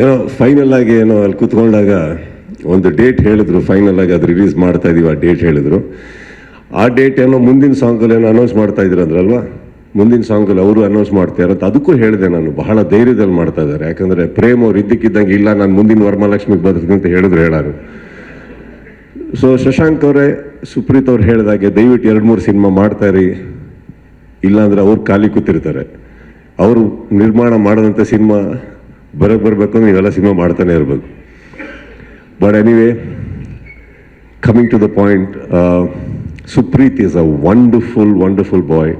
ಏನೋ ಫೈನಲ್ ಆಗಿ ಏನೋ ಅಲ್ಲಿ ಕೂತ್ಕೊಂಡಾಗ ಒಂದು ಡೇಟ್ ಹೇಳಿದ್ರು ಫೈನಲ್ ಆಗಿ ಅದು ರಿಲೀಸ್ ಮಾಡ್ತಾ ಇದೀವಿ, ಆ ಡೇಟ್ ಹೇಳಿದ್ರು. ಆ ಡೇಟ್ ಏನೋ ಮುಂದಿನ ಸಾಂಗಲ್ಲಿ ಏನೋ ಅನೌನ್ಸ್ ಮಾಡ್ತಾ ಅಂದ್ರಲ್ವಾ? ಮುಂದಿನ ಸಾಂಗಲ್ಲಿ ಅವರು ಅನೌನ್ಸ್ ಮಾಡ್ತಾ ಅಂತ ಅದಕ್ಕೂ ಹೇಳಿದೆ ನಾನು, ಬಹಳ ಧೈರ್ಯದಲ್ಲಿ ಮಾಡ್ತಾ ಇದ್ದಾರೆ. ಯಾಕಂದ್ರೆ ಪ್ರೇಮ್ ಅವ್ರು ಇದ್ದಕ್ಕಿದ್ದಂಗೆ ಇಲ್ಲ, ನಾನು ಮುಂದಿನ ವರಮಹಾಲಕ್ಷ್ಮಿಗೆ ಬರ್ತೀನಿ ಅಂತ ಹೇಳಿದ್ರು ಹೇಳಾರು. ಸೊ ಶಶಾಂಕ್ ಅವರೇ, ಸುಪ್ರೀತ್ ಅವ್ರು ಹೇಳಿದಾಗೆ, ದಯವಿಟ್ಟು ಎರಡು ಮೂರು ಸಿನಿಮಾ ಮಾಡ್ತಾ ಇರಿ. ಇಲ್ಲಾಂದ್ರೆ ಅವ್ರು ಖಾಲಿ ಕೂತಿರ್ತಾರೆ. ಅವರು ನಿರ್ಮಾಣ ಮಾಡಿದಂಥ ಸಿನಿಮಾ ಬರಕ್ಕೆ ಬರಬೇಕು ಅಂದ್ರೆ ಇವೆಲ್ಲ ಸಿನಿಮಾ ಮಾಡ್ತಾನೆ ಇರಬೇಕು. But anyway coming to the point Supreeth is a wonderful wonderful boy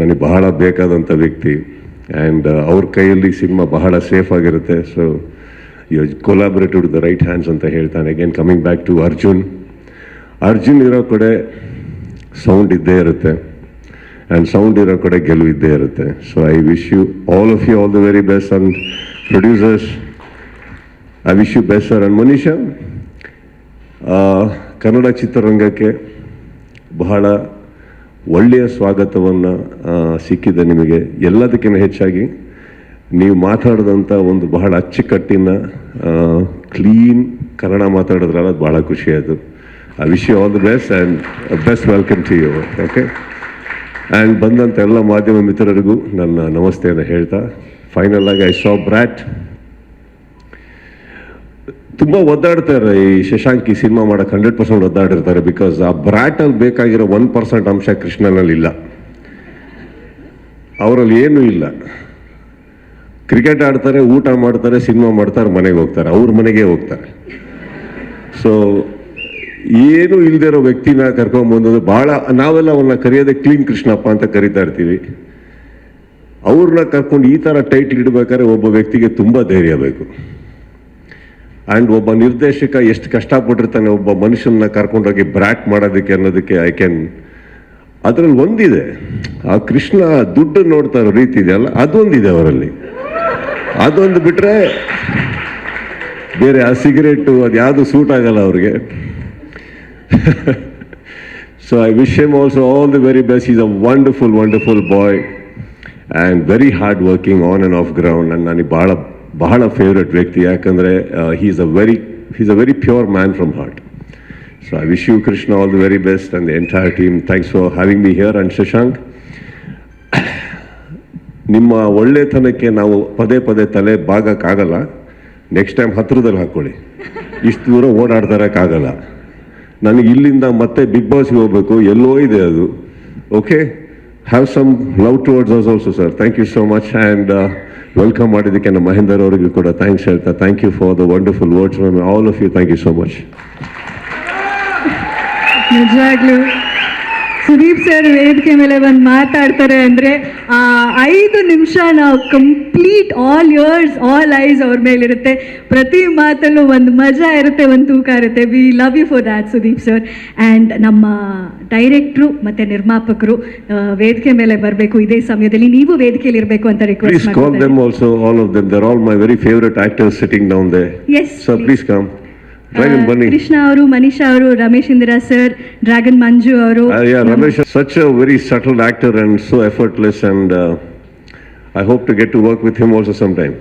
ನನಗೆ ಬಹಳ ಬೇಕಾದಂಥ ವ್ಯಕ್ತಿ. ಆ್ಯಂಡ್ ಅವ್ರ ಕೈಯಲ್ಲಿ ಸಿನಿಮಾ ಬಹಳ ಸೇಫ್ ಆಗಿರುತ್ತೆ. So you collaborative the right hands ಅಂತ ಹೇಳ್ತಾನೆ. Again coming back to Arjun Arjun ಇರೋ ಕಡೆ ಸೌಂಡ್ ಇದ್ದೇ ಇರುತ್ತೆ. ಆ್ಯಂಡ್ ಸೌಂಡ್ ಇರೋ ಕಡೆ ಗೆಲುವು ಇದ್ದೇ ಇರುತ್ತೆ. So I wish you all of you all the very best and producers I wish you best sir and Manisha Kannada ಚಿತ್ರರಂಗಕ್ಕೆ ಬಹಳ ಒಳ್ಳೆಯ ಸ್ವಾಗತವನ್ನು ಸಿಕ್ಕಿದೆ ನಿಮಗೆ. ಎಲ್ಲದಕ್ಕಿಂತ ಹೆಚ್ಚಾಗಿ ನೀವು ಮಾತಾಡಿದಂಥ ಒಂದು ಬಹಳ ಅಚ್ಚುಕಟ್ಟಿನ ಕ್ಲೀನ್ ಕನ್ನಡ ಮಾತಾಡಿದ್ರಲ್ಲ, ಅದು ಭಾಳ ಖುಷಿಯಾಯಿತು I wish you all the best and best welcome to you okay and ಬಂದಂಥ ಎಲ್ಲ ಮಾಧ್ಯಮ ಮಿತ್ರರಿಗೂ ನನ್ನ ನಮಸ್ತೆಯನ್ನು ಹೇಳ್ತಾ ಫೈನಲ್ ಐ ಸಾ ಬ್ರ್ಯಾಟ್ ತುಂಬ ಒದ್ದಾಡ್ತಾರೆ ಈ ಶಶಾಂಕ್ ಈ ಸಿನಿಮಾ ಮಾಡಕ್ಕೆ ಹಂಡ್ರೆಡ್ ಪರ್ಸೆಂಟ್ ಒದ್ದಾಡಿರ್ತಾರೆ ಬಿಕಾಸ್ ಆ ಬ್ರ್ಯಾಟಲ್ಲಿ ಬೇಕಾಗಿರೋ ಒನ್ ಪರ್ಸೆಂಟ್ ಅಂಶ ಕೃಷ್ಣನಲ್ಲಿ ಇಲ್ಲ. ಅವರಲ್ಲಿ ಏನೂ ಇಲ್ಲ. ಕ್ರಿಕೆಟ್ ಆಡ್ತಾರೆ, ಊಟ ಮಾಡ್ತಾರೆ, ಸಿನಿಮಾ ಮಾಡ್ತಾರೆ, ಮನೆಗೆ ಹೋಗ್ತಾರೆ. ಅವ್ರ ಮನೆಗೆ ಹೋಗ್ತಾರೆ. ಸೊ ಏನು ಇಲ್ಲದೆ ಇರೋ ವ್ಯಕ್ತಿನ ಕರ್ಕೊಂಬಂದದ್ದು ಭಾಳ ನಾವೆಲ್ಲ ಅವನ್ನ ಕರೆಯೋದೇ ಕ್ಲೀನ್ ಕೃಷ್ಣಪ್ಪ ಅಂತ ಕರಿತಾ ಇರ್ತೀವಿ. ಅವ್ರನ್ನ ಕರ್ಕೊಂಡು ಈ ಥರ ಟೈಟ್ಲ್ ಇಡಬೇಕಾದ್ರೆ ಒಬ್ಬ ವ್ಯಕ್ತಿಗೆ ತುಂಬ ಧೈರ್ಯ ಬೇಕು. ಆ್ಯಂಡ್ ಒಬ್ಬ ನಿರ್ದೇಶಕ ಎಷ್ಟು ಕಷ್ಟಪಟ್ಟಿರ್ತಾನೆ, ಒಬ್ಬ ಮನುಷ್ಯನ ಕರ್ಕೊಂಡೋಗಿ ಬ್ರ್ಯಾಕ್ ಮಾಡೋದಕ್ಕೆ ಅನ್ನೋದಕ್ಕೆ ಐ ಕ್ಯಾನ್ ಅದರಲ್ಲಿ ಒಂದಿದೆ. ಆ ಕೃಷ್ಣ ದುಡ್ಡು ನೋಡ್ತಾ ಇರೋ ರೀತಿ ಇದೆಯಲ್ಲ ಅದೊಂದಿದೆ ಅವರಲ್ಲಿ. ಅದೊಂದು ಬಿಟ್ರೆ ಬೇರೆ ಆ ಸಿಗರೇಟು ಅದು ಯಾವುದು ಸೂಟ್ ಆಗಲ್ಲ ಅವ್ರಿಗೆ. So I wish him also all the very best is a wonderful wonderful boy and very hard working on and off ground and ನನಗೆ ಭಾಳ ಬಹಳ ಫೇವ್ರೆಟ್ ವ್ಯಕ್ತಿ ಯಾಕಂದರೆ he's a very he's a very pure man from heart so I wish you Krishna all the very best and the entire team thanks for having me here and Shashank ನಿಮ್ಮ ಒಳ್ಳೆತನಕ್ಕೆ ನಾವು ಪದೇ ಪದೇ ತಲೆ ಬಾಗೋಕ್ಕಾಗಲ್ಲ next time ಹತ್ರದಲ್ಲಿ ಹಾಕ್ಕೊಳ್ಳಿ ಇಷ್ಟು ದೂರ ಓಡಾಡ್ತಾರಕ್ಕಾಗಲ್ಲ ನನಗೆ ಇಲ್ಲಿಂದ ಮತ್ತೆ ಬಿಗ್ ಬಾಸ್ಗೆ ಹೋಗ್ಬೇಕು, ಎಲ್ಲೋ ಇದೆ ಅದು. Okay have some love towards us also sir thank you so much and welcome ಮಾಡಿದ್ದಕ್ಕೆ ನಮ್ಮ ಮಹೇಂದರ್ ಅವರಿಗೂ ಕೂಡ ಥ್ಯಾಂಕ್ಸ್ ಹೇಳ್ತಾ thank you for the wonderful words all of you thank you so much ನಿಜವಾಗ್ಲೂ. ಸುದೀಪ್ ಸರ್ ವೇದಿಕೆ ಮೇಲೆ ಬಂದು ಮಾತಾಡ್ತಾರೆ ಅಂದ್ರೆ ಆ ಐದು ನಿಮಿಷ ನಾವು complete all ears all eyes ಅವ್ರ ಮೇಲಿರುತ್ತೆ ಪ್ರತಿ ಮಾತಲ್ಲೂ ಒಂದು ಮಜಾ ಇರುತ್ತೆ ಒಂದು ತೂಕ ಇರುತ್ತೆ we love you for that Sudeep sir and ನಮ್ಮ ಡೈರೆಕ್ಟ್ರು ಮತ್ತೆ ನಿರ್ಮಾಪಕರು ವೇದಿಕೆ ಮೇಲೆ ಬರಬೇಕು ಇದೇ ಸಮಯದಲ್ಲಿ ನೀವು ವೇದಿಕೆಯಲ್ಲಿ ಇರಬೇಕು ಅಂತ request call all also, all of them. They're all my very favorite actors sitting down there. Yes, So please. Krishna ಅವರು ಮನೀಷಾ ಅವರು ರಮೇಶ್ ಇಂದಿರಾ ಸರ್ ಡ್ರ್ಯಾಗನ್ ಮಂಜು ಅವರು Uh, is such a very subtle actor and so effortless, and uh, I hope to get to work with him also sometime.